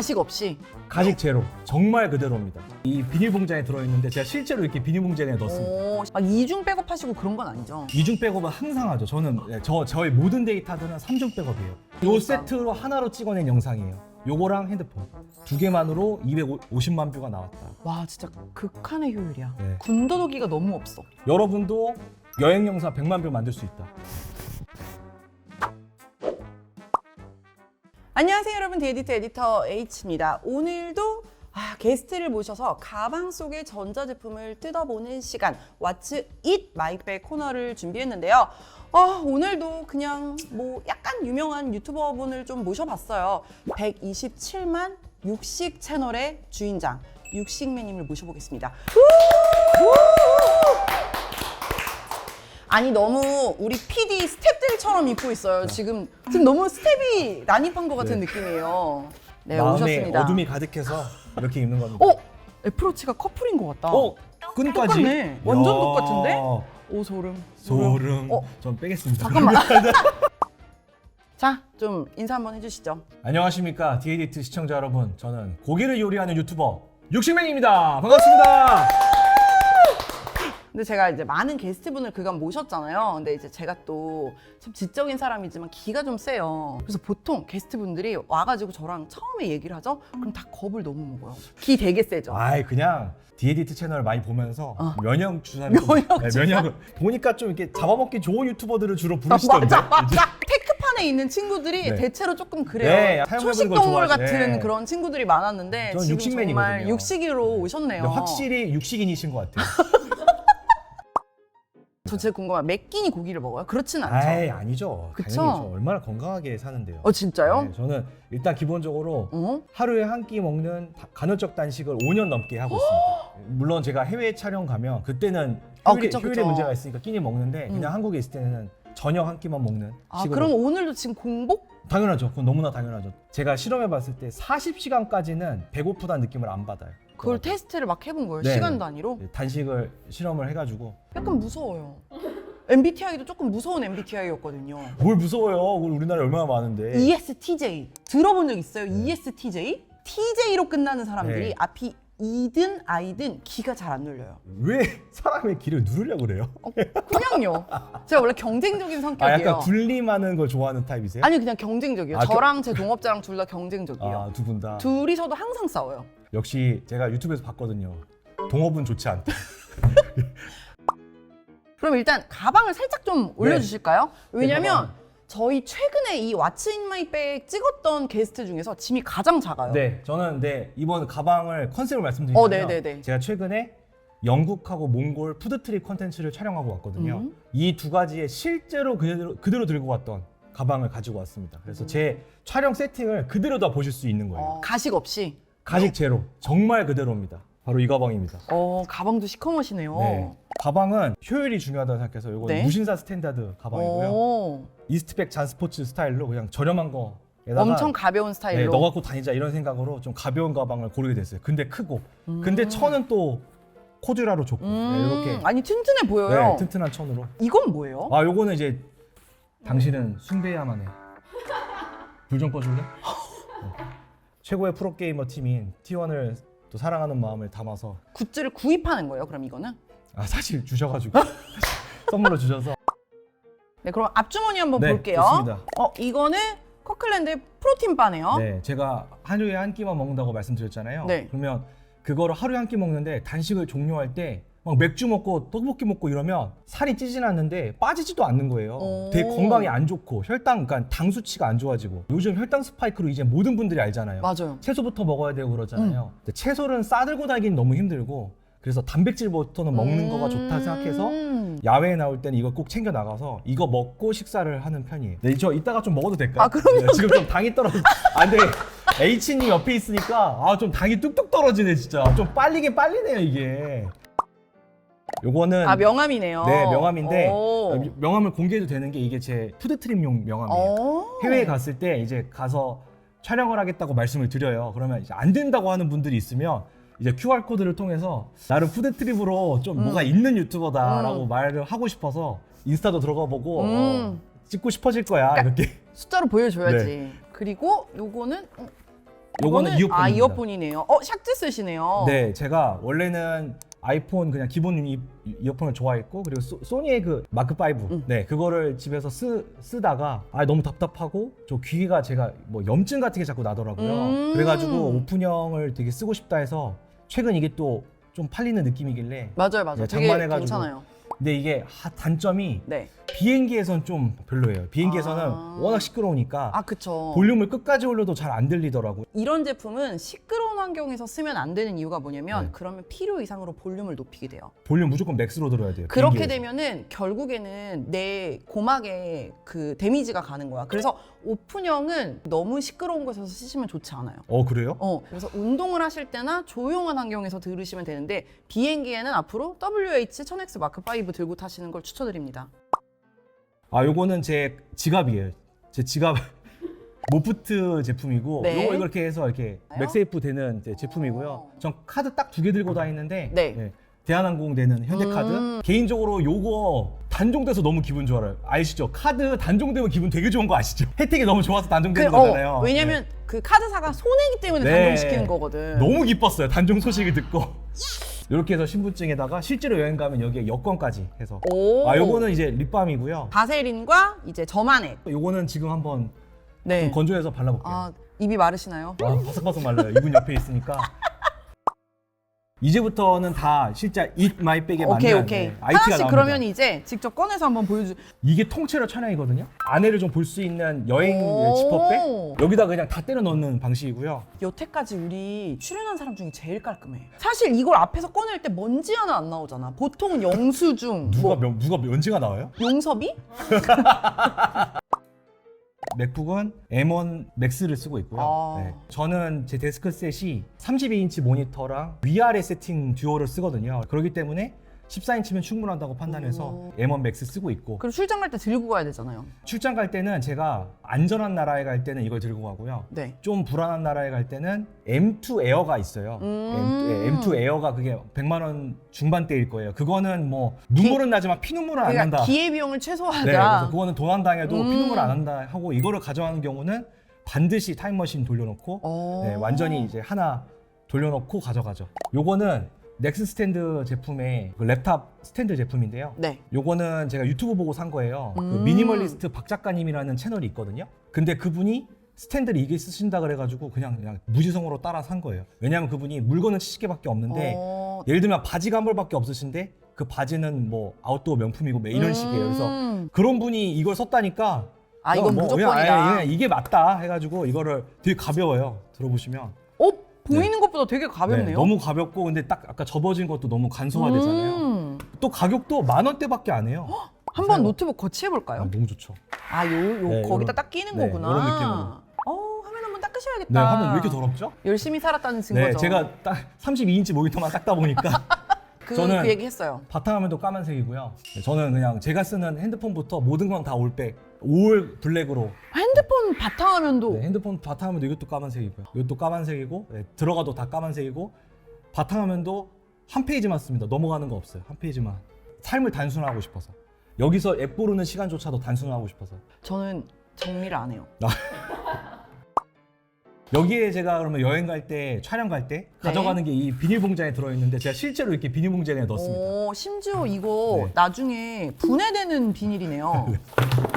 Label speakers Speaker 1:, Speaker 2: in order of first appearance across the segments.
Speaker 1: 가식 없이.
Speaker 2: 가식 제로 정말 그대로입니다. 이 비닐봉지에 들어있는데 제가 실제로 이렇게 비닐봉지에 넣었습니다.
Speaker 1: 오, 막 이중 백업하시고 그런 건 아니죠?
Speaker 2: 이중 백업은 항상 하죠. 저는 네, 저 저의 모든 데이터들은 삼중 백업이에요. 요 세트로 하나로 찍어낸 영상이에요. 요거랑 핸드폰 두 개만으로 250만 뷰가 나왔다.
Speaker 1: 와 진짜 극한의 효율이야.
Speaker 2: 네.
Speaker 1: 군더더기가 너무 없어.
Speaker 2: 여러분도 여행 영상 100만 뷰 만들 수 있다.
Speaker 1: 안녕하세요 여러분 디에디터 에디터 H입니다. 오늘도 아, 게스트를 모셔서 가방 속의 전자제품을 뜯어보는 시간 What's It 마이백 코너를 준비했는데요. 아, 오늘도 그냥 뭐 약간 유명한 유튜버 분을 좀 모셔봤어요. 127만 육식 채널의 주인장 육식맨님을 모셔보겠습니다. 아니 너무 우리 PD 스탭들처럼 입고 있어요. 지금 지금 너무 스텝이 난입한 것 같은
Speaker 2: 네.
Speaker 1: 느낌이에요. 네
Speaker 2: 마음에
Speaker 1: 오셨습니다.
Speaker 2: 어둠이 가득해서 이렇게 입는 겁니다.
Speaker 1: 어 애플워치가 커플인 것 같다.
Speaker 2: 어? 끈까지?
Speaker 1: 똑같네. 완전
Speaker 2: 이야,
Speaker 1: 똑같은데? 오 소름.
Speaker 2: 소름.
Speaker 1: 어
Speaker 2: 전 빼겠습니다.
Speaker 1: 잠깐만. 자 좀 인사 한번 해주시죠.
Speaker 2: 안녕하십니까 디에디트 시청자 여러분. 저는 고기를 요리하는 유튜버 육식맨입니다. 반갑습니다.
Speaker 1: 근데 제가 이제 많은 게스트분을 그간 모셨잖아요. 근데 이제 제가 또 참 지적인 사람이지만 기가 좀 세요. 그래서 보통 게스트분들이 와가지고 저랑 처음에 얘기를 하죠. 그럼 다 겁을 너무 먹어요. 기 되게 세죠.
Speaker 2: 아이 그냥 디에디트 채널 많이 보면서
Speaker 1: 어.
Speaker 2: 면역 주사를 좀-
Speaker 1: 면역
Speaker 2: 네,
Speaker 1: 주사.
Speaker 2: 면역을 보니까 좀 이렇게 잡아먹기 좋은 유튜버들을 주로 부르시던데.
Speaker 1: 맞아 맞아. 테크판에 있는 친구들이
Speaker 2: 네.
Speaker 1: 대체로 조금 그래요.
Speaker 2: 네, 사용해보는
Speaker 1: 초식
Speaker 2: 걸
Speaker 1: 동물
Speaker 2: 좋아하시-
Speaker 1: 같은
Speaker 2: 네.
Speaker 1: 그런 친구들이 많았는데
Speaker 2: 저는
Speaker 1: 지금
Speaker 2: 육식맨이거든요.
Speaker 1: 정말 육식이로 오셨네요.
Speaker 2: 근데 확실히 육식인이신 것 같아요.
Speaker 1: 저 진짜 궁금한 몇 끼니 고기를 먹어요? 그렇진 않죠.
Speaker 2: 아이 아니죠.
Speaker 1: 그쵸?
Speaker 2: 당연히 저 얼마나 건강하게 사는데요.
Speaker 1: 어 진짜요?
Speaker 2: 네, 저는 일단 기본적으로
Speaker 1: 어?
Speaker 2: 하루에 한 끼 먹는 다- 간헐적 단식을 5년 넘게 하고 있습니다. 물론 제가 해외 촬영 가면 그때는
Speaker 1: 아,
Speaker 2: 효율에,
Speaker 1: 그쵸, 그쵸.
Speaker 2: 문제가 있으니까 끼니 먹는데
Speaker 1: 음.
Speaker 2: 그냥 한국에 있을 때는 저녁 한 끼만 먹는
Speaker 1: 아
Speaker 2: 식으로
Speaker 1: 그럼 오늘도 지금 공복?
Speaker 2: 당연하죠. 그건 너무나 당연하죠. 제가 실험해 봤을 때 40시간까지는 배고프다는 느낌을 안 받아요.
Speaker 1: 그걸 테스트를 막 해본 거예요?
Speaker 2: 네.
Speaker 1: 시간 단위로?
Speaker 2: 네, 단식을 실험을 해가지고
Speaker 1: 약간 무서워요. MBTI도 조금 무서운 MBTI였거든요.
Speaker 2: 뭘 무서워요? 우리 우리나라에 얼마나 많은데.
Speaker 1: ESTJ 들어본 적 있어요? ESTJ? TJ로 끝나는 사람들이
Speaker 2: 네.
Speaker 1: 앞이 E든 I든 기가 잘 안 눌려요.
Speaker 2: 왜 사람의 길을 누르려고 그래요?
Speaker 1: 어, 그냥요. 제가 원래 경쟁적인
Speaker 2: 아
Speaker 1: 성격이에요.
Speaker 2: 약간 군림하는 걸 좋아하는 타입이세요?
Speaker 1: 아니 그냥 경쟁적이에요.
Speaker 2: 아, 그-
Speaker 1: 저랑 제 동업자랑 둘 다 경쟁적이에요.
Speaker 2: 아, 두 분 다.
Speaker 1: 둘이서도 항상 싸워요.
Speaker 2: 역시 제가 유튜브에서 봤거든요. 동업은 좋지 않다.
Speaker 1: 그럼 일단 가방을 살짝 좀 올려주실까요? 왜냐면
Speaker 2: 가방.
Speaker 1: 저희 최근에 이 왓츠 인 마이 백 찍었던 게스트 중에서 짐이 가장 작아요.
Speaker 2: 네, 저는 네 이번 가방을 컨셉을 말씀드리면
Speaker 1: 어, 네네네.
Speaker 2: 제가 최근에 영국하고 몽골 푸드트립 컨텐츠를 촬영하고 왔거든요.
Speaker 1: 음.
Speaker 2: 이두 가지에 실제로 그대로, 그대로 들고 왔던 가방을 가지고 왔습니다. 그래서 제 촬영 세팅을 그대로 다 보실 수 있는 거예요.
Speaker 1: 어, 가식 없이.
Speaker 2: 가식 제로, 정말 그대로입니다. 바로 이 가방입니다.
Speaker 1: 어 가방도 시커머시네요.
Speaker 2: 네. 가방은 효율이 중요하다고 생각해서 이거
Speaker 1: 네.
Speaker 2: 무신사 스탠다드 가방이고요.
Speaker 1: 오,
Speaker 2: 이스트백 잔 스포츠 스타일로 그냥 저렴한 거에다가
Speaker 1: 엄청 가벼운
Speaker 2: 네,
Speaker 1: 스타일로.
Speaker 2: 너 갖고 다니자 이런 생각으로 좀 가벼운 가방을 고르게 됐어요. 근데 크고. 근데 천은 또 코듀라로 좋고 네,
Speaker 1: 음,
Speaker 2: 이렇게
Speaker 1: 아니 튼튼해 보여요.
Speaker 2: 네, 튼튼한 천으로.
Speaker 1: 이건 뭐예요?
Speaker 2: 아 요거는 이제 당신은 숭배야만 해. 불 좀 꺼줄래? 어. 최고의 프로게이머 팀인 T1을 또 사랑하는 마음을 담아서
Speaker 1: 굿즈를 구입하는 거예요? 그럼 이거는?
Speaker 2: 아 사실 주셔가지고 선물로 주셔서
Speaker 1: 네, 그럼 앞주머니 한번
Speaker 2: 네,
Speaker 1: 볼게요.
Speaker 2: 좋습니다.
Speaker 1: 어, 이거는 커클랜드의 프로틴 바네요.
Speaker 2: 네, 제가 하루에 한 끼만 먹는다고 말씀드렸잖아요.
Speaker 1: 네.
Speaker 2: 그러면 그거를 하루에 한 끼 먹는데 단식을 종료할 때 막 맥주 먹고 떡볶이 먹고 이러면 살이 찌진 않는데 빠지지도 않는 거예요.
Speaker 1: 오.
Speaker 2: 되게 건강에 안 좋고 혈당, 그러니까 당 수치가 안 좋아지고 요즘 혈당 스파이크로 이제 모든 분들이 알잖아요.
Speaker 1: 맞아요.
Speaker 2: 채소부터 먹어야 되고 그러잖아요.
Speaker 1: 음.
Speaker 2: 근데 채소는 싸들고 다니긴 너무 힘들고 그래서 단백질부터는 먹는 거가 좋다 생각해서
Speaker 1: 음.
Speaker 2: 야외에 나올 때는 이거 꼭 챙겨 나가서 이거 먹고 식사를 하는 편이에요. 네, 저 이따가 좀 먹어도 될까요?
Speaker 1: 아, 그럼요.
Speaker 2: 네, 지금 좀 당이 떨어져. 아, 근데 H님 옆에 있으니까 아, 좀 당이 뚝뚝 떨어지네, 진짜. 좀 빨리게 빨리네요, 이게. 요거는
Speaker 1: 아 명함이네요.
Speaker 2: 네, 명함인데
Speaker 1: 오.
Speaker 2: 명함을 공개해도 되는 게 이게 제 푸드트립용 명함이에요.
Speaker 1: 오.
Speaker 2: 해외에 갔을 때 이제 가서 촬영을 하겠다고 말씀을 드려요. 그러면 이제 안 된다고 하는 분들이 있으면 이제 QR 코드를 통해서 나를 푸드 트립으로 좀
Speaker 1: 음.
Speaker 2: 뭐가 있는 유튜버다라고
Speaker 1: 음.
Speaker 2: 말을 하고 싶어서 인스타도 들어가 보고
Speaker 1: 음.
Speaker 2: 어, 찍고 싶어질 거야
Speaker 1: 그러니까
Speaker 2: 이렇게.
Speaker 1: 숫자로 보여줘야지.
Speaker 2: 네.
Speaker 1: 그리고 요거는 음,
Speaker 2: 요거는 이어폰입니다.
Speaker 1: 아 이어폰이네요. 어 샥즈 쓰시네요.
Speaker 2: 네, 제가 원래는 아이폰 그냥 기본 이, 이어폰을 좋아했고 그리고 소, 니의그 마크 5,
Speaker 1: 음.
Speaker 2: 네 그거를 집에서 쓰, 쓰다가 아 너무 답답하고 저 귀가 제가 뭐 염증 같은 게 자꾸 나더라고요.
Speaker 1: 음.
Speaker 2: 그래가지고 오픈형을 되게 쓰고 싶다 해서 최근 이게 또 좀 팔리는 느낌이길래
Speaker 1: 맞아요, 맞아요.
Speaker 2: 네,
Speaker 1: 되게
Speaker 2: 장만해가지고.
Speaker 1: 괜찮아요.
Speaker 2: 근데 이게 하- 단점이
Speaker 1: 네.
Speaker 2: 비행기에선 좀 별로예요. 비행기에서는
Speaker 1: 아.
Speaker 2: 워낙 시끄러우니까
Speaker 1: 아 그쵸.
Speaker 2: 볼륨을 끝까지 올려도 잘 안 들리더라고요.
Speaker 1: 이런 제품은 시끄러운 환경에서 쓰면 안 되는 이유가 뭐냐면
Speaker 2: 네.
Speaker 1: 그러면 필요 이상으로 볼륨을 높이게 돼요.
Speaker 2: 볼륨 무조건 맥스로 들어야 돼요.
Speaker 1: 그렇게
Speaker 2: 비행기에서.
Speaker 1: 되면은 결국에는 내 고막에 그 데미지가 가는 거야. 그래서 오픈형은 너무 시끄러운 곳에서 쓰시면 좋지 않아요.
Speaker 2: 어 그래요?
Speaker 1: 어, 그래서 운동을 하실 때나 조용한 환경에서 들으시면 되는데 비행기에는 앞으로 WH-1000X 마크 5 들고 타시는 걸 추천드립니다.
Speaker 2: 아 요거는 제 지갑이에요. 제 지갑 모프트 제품이고
Speaker 1: 네.
Speaker 2: 요거 이렇게 해서 이렇게 맥세이프 되는 이제 제품이고요.
Speaker 1: 어.
Speaker 2: 전 카드 딱 두 개 들고 다니는데
Speaker 1: 네.
Speaker 2: 대한항공 되는 현대카드
Speaker 1: 음.
Speaker 2: 개인적으로 요거 단종돼서 너무 기분 좋아요. 아시죠? 카드 단종되면 기분 되게 좋은 거 아시죠? 혜택이 너무 좋아서
Speaker 1: 그,
Speaker 2: 단종되는 거잖아요.
Speaker 1: 어, 왜냐면 그 카드사가 손해기 때문에
Speaker 2: 네.
Speaker 1: 단종시키는 거거든.
Speaker 2: 네. 너무 기뻤어요. 단종 소식을 듣고 이렇게 해서 신분증에다가 실제로 여행 가면 여기에 여권까지 해서
Speaker 1: 오.
Speaker 2: 아 요거는 이제 립밤이고요.
Speaker 1: 바세린과 이제 저만액.
Speaker 2: 요거는 지금 한번
Speaker 1: 네.
Speaker 2: 좀 건조해서 발라볼게요.
Speaker 1: 아, 입이 마르시나요?
Speaker 2: 아, 바삭바삭 말라요. 이분 옆에 있으니까. 이제부터는 다 진짜 잇 마이백에 맞는
Speaker 1: 오케이, 오케이.
Speaker 2: 네,
Speaker 1: 하나씩
Speaker 2: 나옵니다.
Speaker 1: 그러면 이제 직접 꺼내서 한번 보여주.
Speaker 2: 이게 통째로 차량이거든요. 안에를 좀 볼 수 있는 여행
Speaker 1: 오.
Speaker 2: 지퍼백 여기다 그냥 다 때려 넣는 방식이고요.
Speaker 1: 여태까지 우리 출연한 사람 중에 제일 깔끔해. 사실 이걸 앞에서 꺼낼 때 먼지 하나 안 나오잖아. 보통은 영수증,
Speaker 2: 누가
Speaker 1: 뭐
Speaker 2: 면, 누가 면지가 나와요?
Speaker 1: 용섭이?
Speaker 2: 맥북은 M1 맥스를 쓰고 있고요.
Speaker 1: 아.
Speaker 2: 네. 저는 제 데스크 셋이 32인치 모니터랑 위아래 세팅 듀오를 쓰거든요. 그렇기 때문에 14인치면 충분하다고 판단해서
Speaker 1: 오.
Speaker 2: M1 맥스 쓰고 있고
Speaker 1: 그리고 출장 갈 때 들고 가야 되잖아요.
Speaker 2: 출장 갈 때는 제가 안전한 나라에 갈 때는 이걸 들고 가고요.
Speaker 1: 네.
Speaker 2: 좀 불안한 나라에 갈 때는 M2 에어가 있어요.
Speaker 1: 음.
Speaker 2: M, 2 에어가 그게 100만 원 중반대일 거예요. 그거는 뭐 눈물은 나지만 피눈물은 안 난다.
Speaker 1: 그러니까 기회 비용을
Speaker 2: 네,
Speaker 1: 최소화하자.
Speaker 2: 그래서 그거는 돈안 당해도
Speaker 1: 음.
Speaker 2: 피눈물 안 한다 하고 이거를 가져가는 경우는 반드시 타임머신 돌려놓고
Speaker 1: 어.
Speaker 2: 네, 완전히 이제 하나 돌려놓고 가져가죠. 요거는 넥스 스탠드 제품의 그 랩탑 스탠드 제품인데요.
Speaker 1: 네.
Speaker 2: 요거는 제가 유튜브 보고 산 거예요. 그
Speaker 1: 음.
Speaker 2: 미니멀리스트 박 작가님이라는 채널이 있거든요. 근데 그분이 스탠드를 이게 쓰신다 그래가지고 그냥 그냥 무지성으로 따라 산 거예요. 왜냐하면 그분이 물건은 70개밖에 없는데
Speaker 1: 어.
Speaker 2: 예를 들면 바지가 한 벌밖에 없으신데 그 바지는 뭐 아웃도어 명품이고 뭐 이런 식이에요. 그래서
Speaker 1: 음.
Speaker 2: 그런 분이 이걸 썼다니까
Speaker 1: 아 이건
Speaker 2: 뭐
Speaker 1: 무조건이다.
Speaker 2: 그냥, 아예 그냥 이게 맞다 해가지고 이거를 되게 가벼워요. 들어보시면
Speaker 1: 어 보이는 것보다 되게 가볍네요.
Speaker 2: 네, 너무 가볍고 근데 딱 아까 접어진 것도 너무 간소화되잖아요.
Speaker 1: 음.
Speaker 2: 또 가격도 만 원대밖에 안 해요.
Speaker 1: 한번. 노트북 거치해
Speaker 2: 아,
Speaker 1: 볼까요?
Speaker 2: 너무 좋죠.
Speaker 1: 아, 요, 요
Speaker 2: 네,
Speaker 1: 거기다
Speaker 2: 요런-
Speaker 1: 딱 끼는
Speaker 2: 네,
Speaker 1: 거구나.
Speaker 2: 요런 느낌으로.
Speaker 1: 어, 화면 한번 닦으셔야겠다.
Speaker 2: 네, 화면 왜 이렇게 더럽죠?
Speaker 1: 열심히 살았다는 증거죠.
Speaker 2: 네, 제가 딱 32인치 모니터만 닦다 보니까
Speaker 1: 그,
Speaker 2: 저는-
Speaker 1: 그 얘기 했어요.
Speaker 2: 바탕화면도 까만색이고요. 네, 저는 그냥 제가 쓰는 핸드폰부터 모든 건 다 올백, 올 블랙으로.
Speaker 1: 핸드폰 바탕화면도
Speaker 2: 네, 핸드폰 바탕화면도 이것도 까만색이고요. 이것도 까만색이고 네, 들어가도 다 까만색이고 바탕화면도 한 페이지만 씁니다. 넘어가는 거 없어요. 한 페이지만. 삶을 단순화하고 싶어서. 여기서 앱 고르는 시간조차도 단순화하고 싶어서.
Speaker 1: 저는 정리를 안 해요.
Speaker 2: 여기에 제가 그러면 여행 갈 때, 촬영 갈 때 가져가는 게 이 비닐봉장에 들어있는데 제가 실제로 이렇게 비닐봉장에 넣었습니다.
Speaker 1: 오, 심지어 이거
Speaker 2: 네.
Speaker 1: 나중에 분해되는 비닐이네요.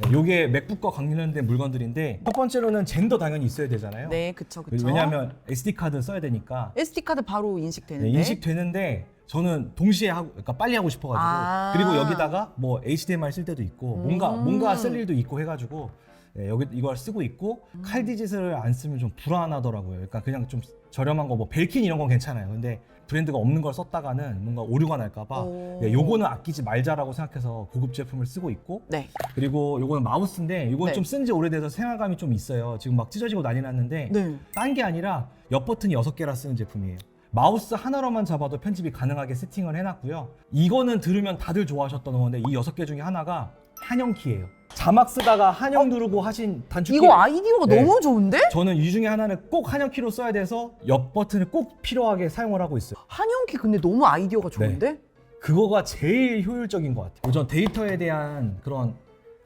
Speaker 2: 네, 요게 맥북과 관련된 물건들인데 첫 번째로는 젠더 당연히 있어야 되잖아요.
Speaker 1: 네, 그쵸, 그쵸.
Speaker 2: 왜냐하면 SD 카드 써야 되니까
Speaker 1: SD 카드 바로
Speaker 2: 네,
Speaker 1: 인식되는데.
Speaker 2: 인식되는데 저는 동시에 하고 그러니까 빨리 하고 싶어가지고
Speaker 1: 아.
Speaker 2: 그리고 여기다가 뭐 HDMI 쓸 때도 있고 뭔가
Speaker 1: 음.
Speaker 2: 뭔가 쓸 일도 있고 해가지고 네, 여기 이걸 쓰고 있고
Speaker 1: 음.
Speaker 2: 칼디짓을 안 쓰면 좀 불안하더라고요. 그러니까 그냥 좀 저렴한 거 뭐 벨킨 이런 건 괜찮아요. 근데 브랜드가 없는 걸 썼다가는 뭔가 오류가 날까봐
Speaker 1: 오.
Speaker 2: 네, 요거는 아끼지 말자라고 생각해서 고급 제품을 쓰고 있고
Speaker 1: 네.
Speaker 2: 그리고 요거는 마우스인데 요건
Speaker 1: 네.
Speaker 2: 좀쓴 지 오래돼서 생활감이 좀 있어요. 지금 막 찢어지고 난리 났는데
Speaker 1: 네.
Speaker 2: 딴 게 아니라 옆 버튼이 6개라 쓰는 제품이에요. 마우스 하나로만 잡아도 편집이 가능하게 세팅을 해놨고요. 이거는 들으면 다들 좋아하셨던 건데 이 6개 중에 하나가 한영 키예요. 자막 쓰다가 한영 누르고 하신 단축키
Speaker 1: 이거 아이디어가
Speaker 2: 네.
Speaker 1: 너무 좋은데?
Speaker 2: 저는 이 중에 하나는 꼭 한영 키로 써야 돼서 옆 버튼을 꼭 필요하게 사용을 하고 있어요.
Speaker 1: 한영키 근데 너무 아이디어가 좋은데?
Speaker 2: 그거가 제일 효율적인 것 같아요. 우선 데이터에 대한 그런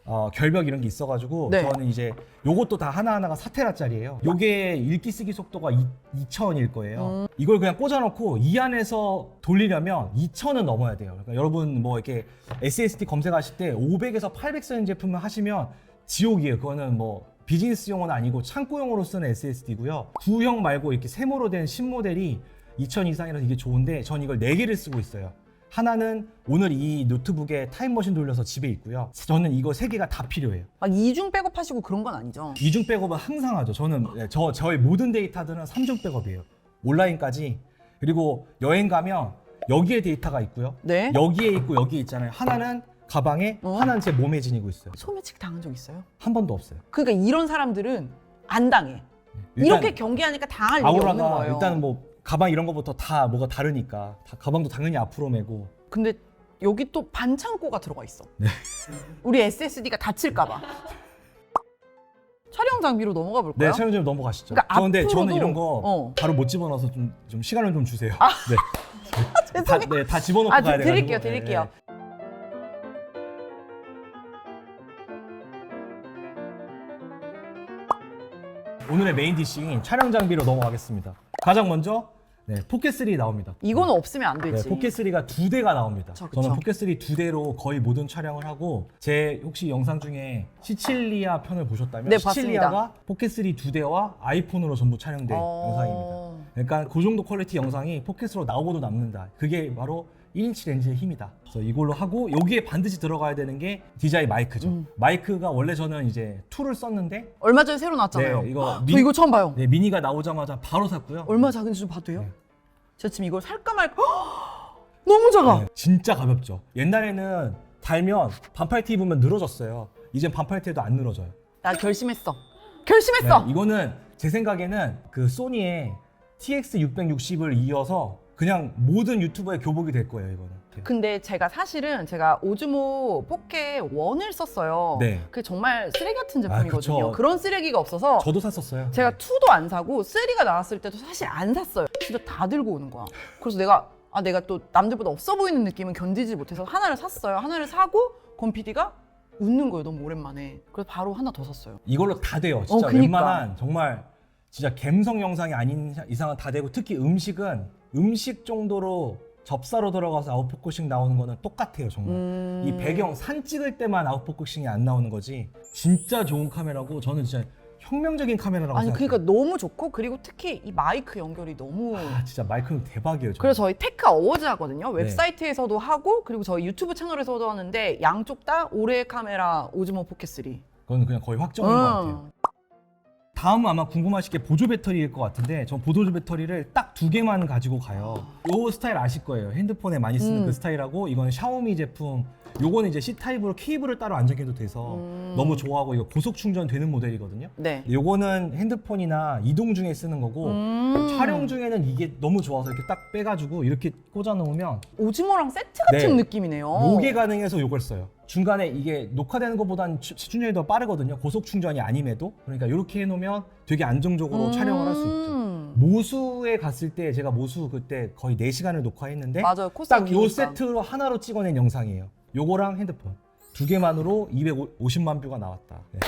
Speaker 2: 어, 결벽 이런 게 있어가지고
Speaker 1: 네.
Speaker 2: 저는 이제 요것도 다 하나하나가 4테라짜리예요. 요게 읽기 쓰기 속도가 2000일 거예요.
Speaker 1: 음.
Speaker 2: 이걸 그냥 꽂아놓고 이 안에서 돌리려면 2000은 넘어야 돼요. 그러니까 여러분 뭐 이렇게 SSD 검색하실 때 500에서 800 쓰는 제품을 하시면 지옥이에요. 그거는 뭐 비즈니스용은 아니고 창고용으로 쓰는 SSD고요. 구형 말고 이렇게 세모로 된 신모델이 2000 이상이라서 이게 좋은데 전 이걸 4개를 쓰고 있어요. 하나는 오늘 이 노트북에 타임머신 돌려서 집에 있고요. 저는 이거 3개가 다 필요해요.
Speaker 1: 막 이중 백업하시고 그런 건 아니죠?
Speaker 2: 이중 백업은 항상 하죠. 저는 네, 저 저의 모든 데이터들은 삼중 백업이에요. 온라인까지 그리고 여행 가면 여기에 데이터가 있고요.
Speaker 1: 네.
Speaker 2: 여기에 있고 여기에 있잖아요. 하나는 가방에,
Speaker 1: 어?
Speaker 2: 하나는 제 몸에 지니고 있어요.
Speaker 1: 소매치기 당한 적 있어요?
Speaker 2: 한 번도 없어요.
Speaker 1: 그러니까 이런 사람들은 안 당해.
Speaker 2: 일단
Speaker 1: 이렇게 경계하니까 당할 일이 없는
Speaker 2: 아우라가
Speaker 1: 거예요.
Speaker 2: 일단은 뭐 가방 이런 거부터 다 뭐가 다르니까 다 가방도 당연히 앞으로 메고
Speaker 1: 근데 여기 또 반창고가 들어가 있어.
Speaker 2: 네.
Speaker 1: 우리 SSD가 다칠까봐. 촬영 장비로 넘어가 볼까요?
Speaker 2: 네, 촬영 좀 넘어가시죠.
Speaker 1: 그러니까
Speaker 2: 저 근데
Speaker 1: 앞으로도-
Speaker 2: 저는 이런 거
Speaker 1: 어.
Speaker 2: 바로 못 집어넣어서 좀, 좀 시간을 좀 주세요. 네. 다,
Speaker 1: 죄송해요.
Speaker 2: 네, 다 집어넣고
Speaker 1: 아,
Speaker 2: 가야
Speaker 1: 드-
Speaker 2: 돼가지고.
Speaker 1: 드릴게요,
Speaker 2: 네,
Speaker 1: 드릴게요.
Speaker 2: 네. 오늘의 메인 디싱인 촬영 장비로 넘어가겠습니다. 가장 먼저 네, 포켓3 나옵니다.
Speaker 1: 이거는 없으면 안
Speaker 2: 네,
Speaker 1: 되지.
Speaker 2: 포켓3가 두 대가 나옵니다.
Speaker 1: 그쵸, 그쵸.
Speaker 2: 저는 포켓3 두 대로 거의 모든 촬영을 하고 제 혹시 영상 중에 시칠리아 편을 보셨다면
Speaker 1: 네,
Speaker 2: 시칠리아가 포켓3 두 대와 아이폰으로 전부 촬영된
Speaker 1: 어.
Speaker 2: 영상입니다. 그러니까 그 정도 퀄리티 영상이 포켓으로 나오고도 남는다. 그게 바로 1인치 렌즈의 힘이다. 그래서 이걸로 하고 여기에 반드시 들어가야 되는 게 DJI 마이크죠.
Speaker 1: 음.
Speaker 2: 마이크가 원래 저는 이제 2를 썼는데
Speaker 1: 얼마 전에 새로 나왔잖아요.
Speaker 2: 네, 이거
Speaker 1: 저
Speaker 2: 미-
Speaker 1: 이거 처음 봐요.
Speaker 2: 네, 미니가 나오자마자 바로 샀고요.
Speaker 1: 얼마 작은지 좀 봐도 돼요?
Speaker 2: 네.
Speaker 1: 제가 지금 이걸 살까 말까 너무 작아.
Speaker 2: 네, 진짜 가볍죠. 옛날에는 달면 반팔티 입으면 늘어졌어요. 이젠 반팔티에도 안 늘어져요.
Speaker 1: 나 결심했어. 결심했어.
Speaker 2: 네, 이거는 제 생각에는 그 소니의 TX 660을 이어서 그냥 모든 유튜버의 교복이 될 거예요, 이거는. 네.
Speaker 1: 근데 제가 사실은 제가 오즈모 포켓 1을 썼어요.
Speaker 2: 네.
Speaker 1: 그게 정말 쓰레기 같은
Speaker 2: 아,
Speaker 1: 제품이거든요.
Speaker 2: 그쵸.
Speaker 1: 그런 쓰레기가 없어서
Speaker 2: 저도 샀었어요.
Speaker 1: 제가 2도 안 사고 3가 나왔을 때도 사실 안 샀어요. 진짜 다 들고 오는 거야. 그래서 내가 아 내가 또 남들보다 없어 보이는 느낌은 견디지 못해서 하나를 샀어요. 하나를 사고 권 PD가 웃는 거예요. 너무 오랜만에. 그래서 바로 하나 더 샀어요.
Speaker 2: 이걸로 다 돼요. 진짜
Speaker 1: 어, 그니까.
Speaker 2: 웬만한 정말 진짜 감성 영상이 아닌 이상은 다 되고 특히 음식은 음식 정도로 접사로 들어가서 아웃포커싱 나오는 거는 똑같아요, 정말.
Speaker 1: 음...
Speaker 2: 이 배경 산 찍을 때만 아웃포커싱이 안 나오는 거지 진짜 좋은 카메라고 저는 진짜 혁명적인 카메라라고
Speaker 1: 아니
Speaker 2: 생각해요.
Speaker 1: 그러니까 너무 좋고 그리고 특히 이 마이크 연결이 너무
Speaker 2: 아, 진짜 마이크는 대박이에요. 저는.
Speaker 1: 그래서 저희 테크 어워즈 하거든요.
Speaker 2: 네.
Speaker 1: 웹사이트에서도 하고 그리고 저희 유튜브 채널에서도 하는데 양쪽 다 올해의 카메라 오즈모 포켓 3.
Speaker 2: 그건 그냥 거의 확정인 것 같아요. 다음은 아마 궁금하실 게 보조 배터리일 것 같은데 전 보조 배터리를 딱 두 개만 가지고 가요. 요 스타일 아실 거예요. 핸드폰에 많이 쓰는
Speaker 1: 음.
Speaker 2: 그 스타일하고 이거는 샤오미 제품. 요거는 이제 C 타입으로 케이블을 따로 안 적용도 돼서
Speaker 1: 음.
Speaker 2: 너무 좋아하고 이거 고속 충전 되는 모델이거든요.
Speaker 1: 네.
Speaker 2: 요거는 핸드폰이나 이동 중에 쓰는 거고
Speaker 1: 음.
Speaker 2: 촬영 중에는 이게 너무 좋아서 이렇게 딱 빼가지고 이렇게 꽂아 놓으면
Speaker 1: 오즈모랑 세트 같은
Speaker 2: 네.
Speaker 1: 느낌이네요.
Speaker 2: 요게 가능해서 요걸 써요. 중간에 이게 녹화되는 것보다는 추- 충전이 더 빠르거든요. 고속 충전이 아님에도. 그러니까 이렇게 해놓으면 되게 안정적으로
Speaker 1: 음.
Speaker 2: 촬영을 할 수 있죠. 모수에 갔을 때 제가 모수 그때 거의 4시간을 녹화했는데
Speaker 1: 맞아요. 코스
Speaker 2: 딱요
Speaker 1: 오니까.
Speaker 2: 세트로 하나로 찍어낸 영상이에요. 요거랑 핸드폰 두 개만으로 250만 뷰가 나왔다. 네.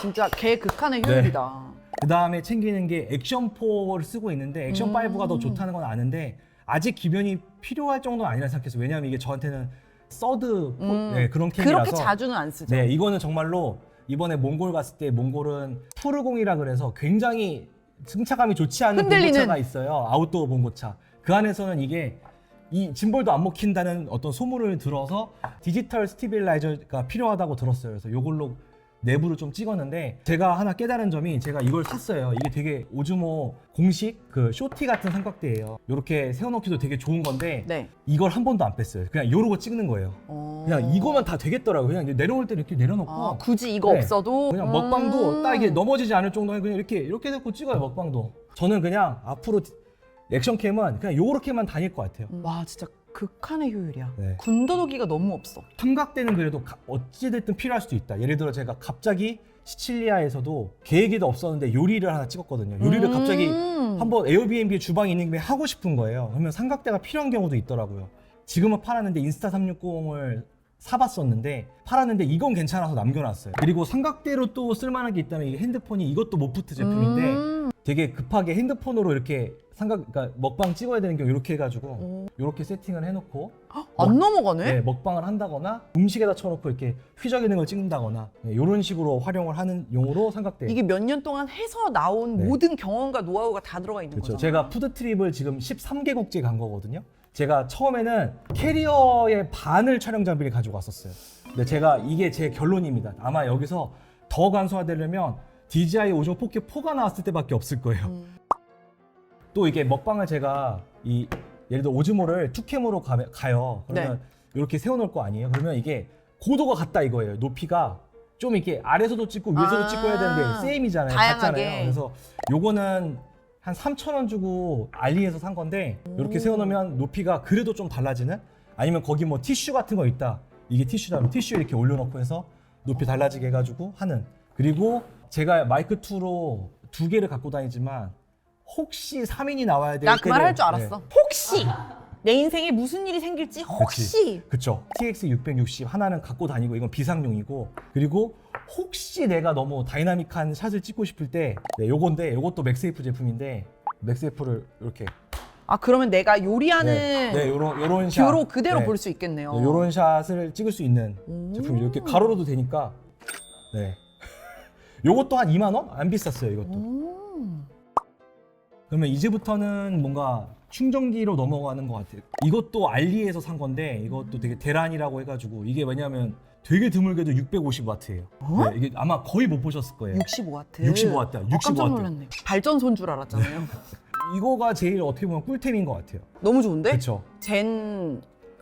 Speaker 1: 진짜 개 극한의
Speaker 2: 네.
Speaker 1: 효율이다.
Speaker 2: 그 다음에 챙기는 게 액션 4를 쓰고 있는데 액션
Speaker 1: 음.
Speaker 2: 5가 더 좋다는 건 아는데 아직 기변이 필요할 정도는 아니라 생각했어요. 왜냐하면 이게 저한테는 서드 포-
Speaker 1: 음.
Speaker 2: 네, 그런 캠이라서
Speaker 1: 그렇게 자주는 안 쓰죠.
Speaker 2: 네, 이거는 정말로 이번에 몽골 갔을 때 몽골은 푸르공이라 그래서 굉장히 승차감이 좋지 않은
Speaker 1: 흔들리는.
Speaker 2: 봉고차가 있어요. 아웃도어 봉고차. 그 안에서는 이게 이 짐볼도 안 먹힌다는 어떤 소문을 들어서 디지털 스티빌라이저가 필요하다고 들었어요. 그래서 이걸로 내부를 좀 찍었는데 제가 하나 깨달은 점이 제가 이걸 샀어요. 이게 되게 오즈모 공식 그 쇼티 같은 삼각대예요. 이렇게 세워놓기도 되게 좋은 건데
Speaker 1: 네.
Speaker 2: 이걸 한 번도 안 뺐어요. 그냥 이러고 찍는 거예요.
Speaker 1: 어.
Speaker 2: 그냥 이거면 다 되겠더라고요. 그냥 이제 내려올 때 이렇게 내려놓고
Speaker 1: 아, 굳이 이거
Speaker 2: 네.
Speaker 1: 없어도
Speaker 2: 그냥
Speaker 1: 음.
Speaker 2: 먹방도 딱 이게 넘어지지 않을 정도에 그냥 이렇게 이렇게 놓고 찍어요 먹방도. 저는 그냥 앞으로 액션캠은 그냥 요렇게만 다닐 것 같아요.
Speaker 1: 음, 와 진짜 극한의 효율이야.
Speaker 2: 네.
Speaker 1: 군더더기가 너무 없어.
Speaker 2: 삼각대는 그래도 가- 어찌됐든 필요할 수도 있다. 예를 들어 제가 갑자기 시칠리아에서도 계획에도 없었는데 요리를 하나 찍었거든요. 요리를
Speaker 1: 음.
Speaker 2: 갑자기 한번 에어비앤비 주방에 있는 게 하고 싶은 거예요. 그러면 삼각대가 필요한 경우도 있더라고요. 지금은 팔았는데 인스타 360을 사봤었는데 팔았는데 이건 괜찮아서 남겨놨어요. 그리고 삼각대로 또 쓸만한 게 있다면 이 핸드폰이 이것도 모프트 제품인데
Speaker 1: 음.
Speaker 2: 되게 급하게 핸드폰으로 이렇게 삼각 그러니까 먹방 찍어야 되는 경우 이렇게 해가지고
Speaker 1: 오.
Speaker 2: 이렇게 세팅을 해놓고
Speaker 1: 안 넘어가네?
Speaker 2: 네, 먹방을 한다거나 음식에다 쳐놓고 이렇게 휘저기는 걸 찍는다거나 이런 식으로 활용을 하는 용으로 삼각대.
Speaker 1: 이게 몇 년 동안 해서 나온
Speaker 2: 네.
Speaker 1: 모든 경험과 노하우가 다 들어가 있는
Speaker 2: 그렇죠.
Speaker 1: 거죠.
Speaker 2: 제가 푸드 트립을 지금 13개국지 간 거거든요. 제가 처음에는 캐리어의 반을 촬영 장비를 가지고 왔었어요. 근데 제가 이게 제 결론입니다. 아마 여기서 더 간소화되려면 DJI 오종 4K 4가 나왔을 때밖에 없을 거예요.
Speaker 1: 음.
Speaker 2: 또 이게 먹방을 제가 이 예를 들어 오즈모를 투캠으로 가, 가요. 그러면
Speaker 1: 네.
Speaker 2: 이렇게 세워놓을 거 아니에요. 그러면 이게 고도가 같다 이거예요. 높이가 좀 이렇게 아래서도 찍고 위에서도
Speaker 1: 아,
Speaker 2: 찍고 해야 되는데 세임이잖아요.
Speaker 1: 다양하게.
Speaker 2: 같잖아요. 그래서 요거는 한 3천 원 주고 알리에서 산 건데 이렇게
Speaker 1: 오.
Speaker 2: 세워놓으면 높이가 그래도 좀 달라지는 아니면 거기 뭐 티슈 같은 거 있다. 이게 티슈라면 티슈 이렇게 올려놓고 해서 높이 달라지게 해가지고 하는 그리고 제가 마이크 2로 두 개를 갖고 다니지만 혹시 3인이 나와야 될
Speaker 1: 나 그 말
Speaker 2: 때를-
Speaker 1: 할 줄 알았어.
Speaker 2: 네.
Speaker 1: 혹시 내 인생에 무슨 일이 생길지 혹시
Speaker 2: 그쵸. TX 660 하나는 갖고 다니고 이건 비상용이고 그리고 혹시 내가 너무 다이나믹한 샷을 찍고 싶을 때 네, 요건데 요것도 맥세이프 제품인데 맥세이프를 이렇게
Speaker 1: 아 그러면 내가 요리하는
Speaker 2: 네, 네 요런 요런 샷
Speaker 1: 뷰로 그대로
Speaker 2: 네,
Speaker 1: 볼 수 있겠네요.
Speaker 2: 네, 요런 샷을 찍을 수 있는
Speaker 1: 오.
Speaker 2: 제품이 이렇게 가로로도 되니까 네. 요것도 한 2만 원? 안 비쌌어요, 이것도.
Speaker 1: 음.
Speaker 2: 그러면 이제부터는 뭔가 충전기로 넘어가는 것 같아요. 이것도 알리에서 산 건데 이것도 되게 대란이라고 해가지고 이게 왜냐면 되게 드물게도 650와트예요.
Speaker 1: 어?
Speaker 2: 네, 이게 아마 거의 못 보셨을 거예요.
Speaker 1: 65와트.
Speaker 2: 65와트,
Speaker 1: 어, 깜짝
Speaker 2: 65와트.
Speaker 1: 놀랐네. 발전소인 줄 알았잖아요.
Speaker 2: 이거가 제일 어떻게 보면 꿀템인 것 같아요.
Speaker 1: 너무 좋은데?
Speaker 2: 그렇죠.
Speaker 1: 젠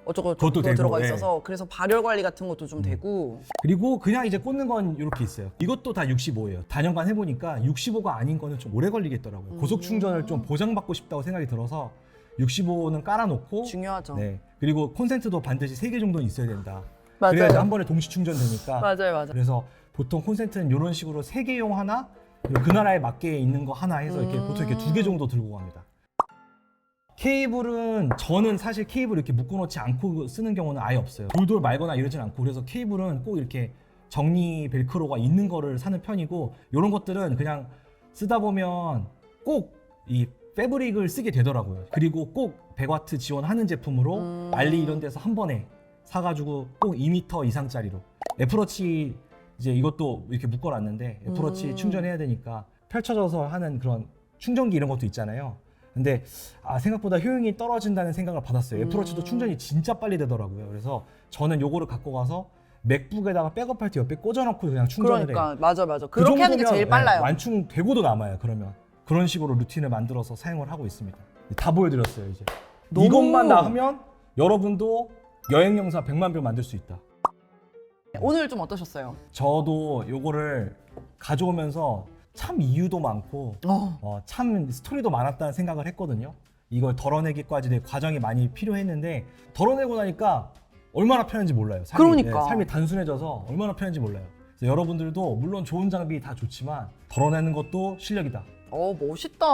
Speaker 1: 어쩌고
Speaker 2: 그것도
Speaker 1: 저쩌고
Speaker 2: 되고,
Speaker 1: 들어가
Speaker 2: 네.
Speaker 1: 있어서 그래서 발열 관리 같은 것도 좀
Speaker 2: 음.
Speaker 1: 되고
Speaker 2: 그리고 그냥 이제 꽂는 건 이렇게 있어요. 이것도 다 65예요. 단연간 해보니까 65가 아닌 거는 좀 오래 걸리겠더라고요.
Speaker 1: 음.
Speaker 2: 고속 충전을 좀 보장받고 싶다고 생각이 들어서 65는 깔아놓고
Speaker 1: 중요하죠.
Speaker 2: 네. 그리고 콘센트도 반드시 3개 정도는 있어야 된다. 그래야지 한 번에 동시 충전되니까.
Speaker 1: 맞아요, 맞아요.
Speaker 2: 그래서 보통 콘센트는 이런 식으로 3개용 하나, 그리고 그 나라에 맞게 있는 거 하나 해서 이렇게
Speaker 1: 음.
Speaker 2: 보통 이렇게 두 개 정도 들고 갑니다. 케이블은 저는 사실 케이블 이렇게 묶어놓지 않고 쓰는 경우는 아예 없어요. 돌돌 말거나 이러진 않고 그래서 케이블은 꼭 이렇게 정리 벨크로가 있는 거를 사는 편이고 이런 것들은 그냥 쓰다 보면 꼭 이 패브릭을 쓰게 되더라고요. 그리고 꼭 100와트 지원하는 제품으로
Speaker 1: 음.
Speaker 2: 알리 이런 데서 한 번에 사가지고 꼭 2m 이상짜리로 애플워치 이제 이것도 이렇게 묶어놨는데 애플워치
Speaker 1: 음.
Speaker 2: 충전해야 되니까 펼쳐져서 하는 그런 충전기 이런 것도 있잖아요. 근데 아 생각보다 효용이 떨어진다는 생각을 받았어요. 애플워치도
Speaker 1: 음.
Speaker 2: 충전이 진짜 빨리 되더라고요. 그래서 저는 요거를 갖고 가서 맥북에다가 백업할 때 옆에 꽂아놓고 그냥 충전을 해요.
Speaker 1: 그러니까 맞아 맞아.
Speaker 2: 그
Speaker 1: 그렇게 하는 게
Speaker 2: 정도면,
Speaker 1: 제일
Speaker 2: 네,
Speaker 1: 빨라요.
Speaker 2: 완충되고도 남아요. 그러면 그런 식으로 루틴을 만들어서 사용을 하고 있습니다. 다 보여드렸어요 이제.
Speaker 1: 너무-
Speaker 2: 이것만 나오면 여러분도 여행 영상 100만 뷰 만들 수 있다.
Speaker 1: 오늘 좀 어떠셨어요?
Speaker 2: 저도 요거를 가져오면서 참 이유도 많고
Speaker 1: 어.
Speaker 2: 어, 참 스토리도 많았다는 생각을 했거든요. 이걸 덜어내기까지 내 과정이 많이 필요했는데 덜어내고 나니까 얼마나 편한지 몰라요. 삶이,
Speaker 1: 그러니까.
Speaker 2: 삶이 단순해져서 얼마나 편한지 몰라요. 그래서 여러분들도 물론 좋은 장비 다 좋지만 덜어내는 것도 실력이다.
Speaker 1: 어 멋있다.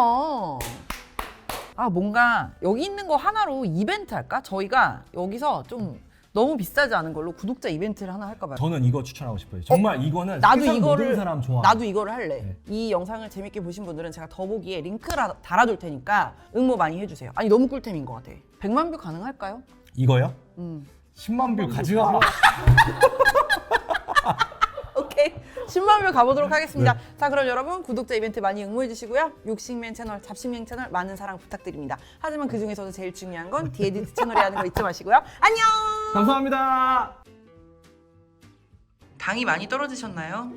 Speaker 1: 아 뭔가 여기 있는 거 하나로 이벤트 할까? 저희가 여기서 좀 너무 비싸지 않은 걸로 구독자 이벤트를 하나 할까 봐요.
Speaker 2: 저는 이거 추천하고 싶어요. 정말 이거는
Speaker 1: 나도
Speaker 2: 세상
Speaker 1: 이거를
Speaker 2: 모든 사람 좋아.
Speaker 1: 나도 이거를 할래.
Speaker 2: 네.
Speaker 1: 이 영상을 재밌게 보신 분들은 제가 더보기에 링크를 달아둘 테니까 응모 많이 해주세요. 아니 너무 꿀템인 것 같아. 100만 뷰 가능할까요?
Speaker 2: 이거요?
Speaker 1: 음.
Speaker 2: 10만 뷰 가져가.
Speaker 1: 오케이. 10만 뷰 가보도록 하겠습니다.
Speaker 2: 네.
Speaker 1: 자, 그럼 여러분 구독자 이벤트 많이 응모해 주시고요. 육식맨 채널, 잡식맨 채널 많은 사랑 부탁드립니다. 하지만 그 중에서도 제일 중요한 건 디에디트 채널에 하는 거 잊지 마시고요. 안녕.
Speaker 2: 감사합니다.
Speaker 1: 당이 많이 떨어지셨나요?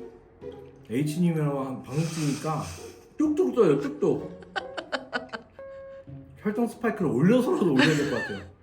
Speaker 2: H님이랑 방송 찍으니까 뚝뚝 떠요, 뚝뚝. 혈당 스파이크를 올려서라도 올려야 될 것 같아요.